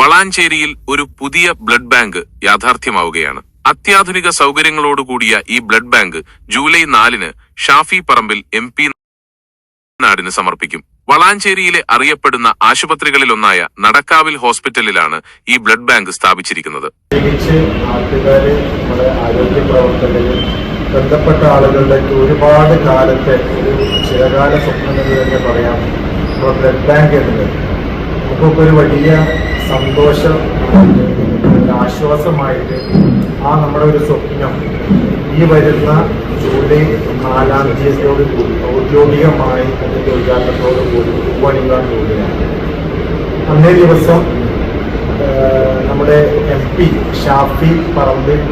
വളാഞ്ചേരിയിൽ ഒരു പുതിയ blood bank യാഥാർത്ഥ്യമാവുകയാണ്. അത്യാധുനിക സൗകര്യങ്ങളോടുകൂടിയ ഈ ബ്ലഡ് ബാങ്ക് ജൂലൈ നാലിന് ഷാഫി പറമ്പിൽ എം പി നാടിന് സമർപ്പിക്കും. വളാഞ്ചേരിയിലെ അറിയപ്പെടുന്ന ആശുപത്രികളിലൊന്നായ നടക്കാവിൽ ഹോസ്പിറ്റലിലാണ് ഈ ബ്ലഡ് ബാങ്ക് സ്ഥാപിച്ചിരിക്കുന്നത്. ബന്ധപ്പെട്ട ആളുകളുടെ ഒരുപാട് കാലത്തെ ഒരു ചിരകാല സ്വപ്നം എന്ന് തന്നെ പറയാം. ബ്ലഡ് ബാങ്ക് എന്നത്. നമുക്കൊക്കെ ഒരു വലിയ സന്തോഷം ആശ്വാസമായിട്ട് ആ നമ്മുടെ ഒരു സ്വപ്നം ഈ വരുന്ന ജൂലൈ നാലാം തീയതിയോട് കൂടി ഔദ്യോഗികമായി അതിന്റെ ഉദ്ഘാടനത്തോടു കൂടി പണികാൻ പോവുകയാണ് അന്നേ ദിവസം നമ്മുടെ എം പി ഷാഫി പറമ്പിൽ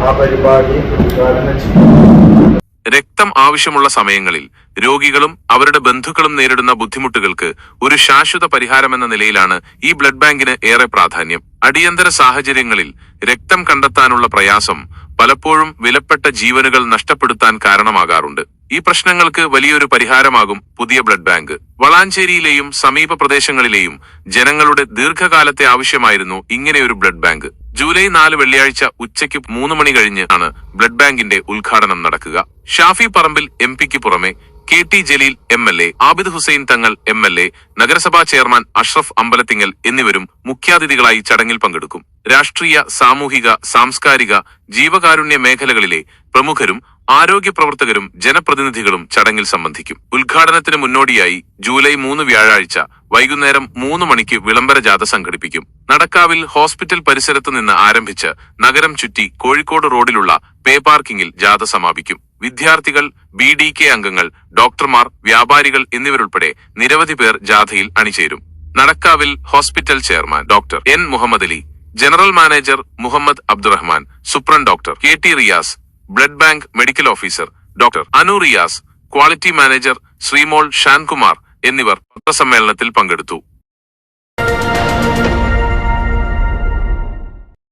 ആ പരിപാടി ഉദ്ഘാടനം ചെയ്തു. രക്തം ആവശ്യമുള്ള സമയങ്ങളിൽ രോഗികളും അവരുടെ ബന്ധുക്കളും നേരിടുന്ന ബുദ്ധിമുട്ടുകൾക്ക് ഒരു ശാശ്വത പരിഹാരമെന്ന നിലയിലാണ് ഈ ബ്ലഡ് ബാങ്കിന് ഏറെ പ്രാധാന്യം. അടിയന്തര സാഹചര്യങ്ങളിൽ രക്തം കണ്ടെത്താനുള്ള പ്രയാസം പലപ്പോഴും വിലപ്പെട്ട ജീവനുകൾ നഷ്ടപ്പെടുത്താൻ കാരണമാകാറുണ്ട്. ഈ പ്രശ്നങ്ങൾക്ക് വലിയൊരു പരിഹാരമാകും പുതിയ ബ്ലഡ് ബാങ്ക്. വളാഞ്ചേരിയിലെയും സമീപ പ്രദേശങ്ങളിലെയും ജനങ്ങളുടെ ദീർഘകാലത്തെ ആവശ്യമായിരുന്നു ഇങ്ങനെയൊരു ബ്ലഡ് ബാങ്ക്. ജൂലൈ നാല് വെള്ളിയാഴ്ച ഉച്ചയ്ക്ക് മൂന്ന് മണി കഴിഞ്ഞ് ആണ് ബ്ലഡ് ബാങ്കിന്റെ ഉദ്ഘാടനം നടക്കുക. ഷാഫി പറമ്പിൽ എം പിക്ക് പുറമെ K T Jaleel M L A Abid Hussain Thangal M L A നഗരസഭാ ചെയർമാൻ അഷ്റഫ് അമ്പലത്തിങ്ങൽ എന്നിവരും മുഖ്യാതിഥികളായി ചടങ്ങിൽ പങ്കെടുക്കും. രാഷ്ട്രീയ സാമൂഹിക സാംസ്കാരിക ജീവകാരുണ്യ മേഖലകളിലെ പ്രമുഖരും ആരോഗ്യ പ്രവർത്തകരും ജനപ്രതിനിധികളും ചടങ്ങിൽ സംബന്ധിക്കും. ഉദ്ഘാടനത്തിന് മുന്നോടിയായി ജൂലൈ മൂന്ന് വ്യാഴാഴ്ച വൈകുന്നേരം മൂന്ന് മണിക്ക് വിളംബര ജാഥ സംഘടിപ്പിക്കും. നടക്കാവിൽ ഹോസ്പിറ്റൽ പരിസരത്ത് നിന്ന് ആരംഭിച്ച് നഗരം ചുറ്റി കോഴിക്കോട് റോഡിലുള്ള പേ പാർക്കിംഗിൽ ജാഥ സമാപിക്കും. വിദ്യാർത്ഥികൾ ബി ഡി കെ അംഗങ്ങൾ ഡോക്ടർമാർ വ്യാപാരികൾ എന്നിവരുൾപ്പെടെ നിരവധി പേർ ജാഥയിൽ അണിചേരും. നടക്കാവിൽ hospital chairman doctor N Muhammad Ali general manager Muhammad Abdurahman superintendent doctor K T Riyas blood bank medical officer doctor Anu Riyas quality manager Sreemol Shankumar എന്നിവർ പത്രസമ്മേളനത്തിൽ പങ്കെടുത്തു.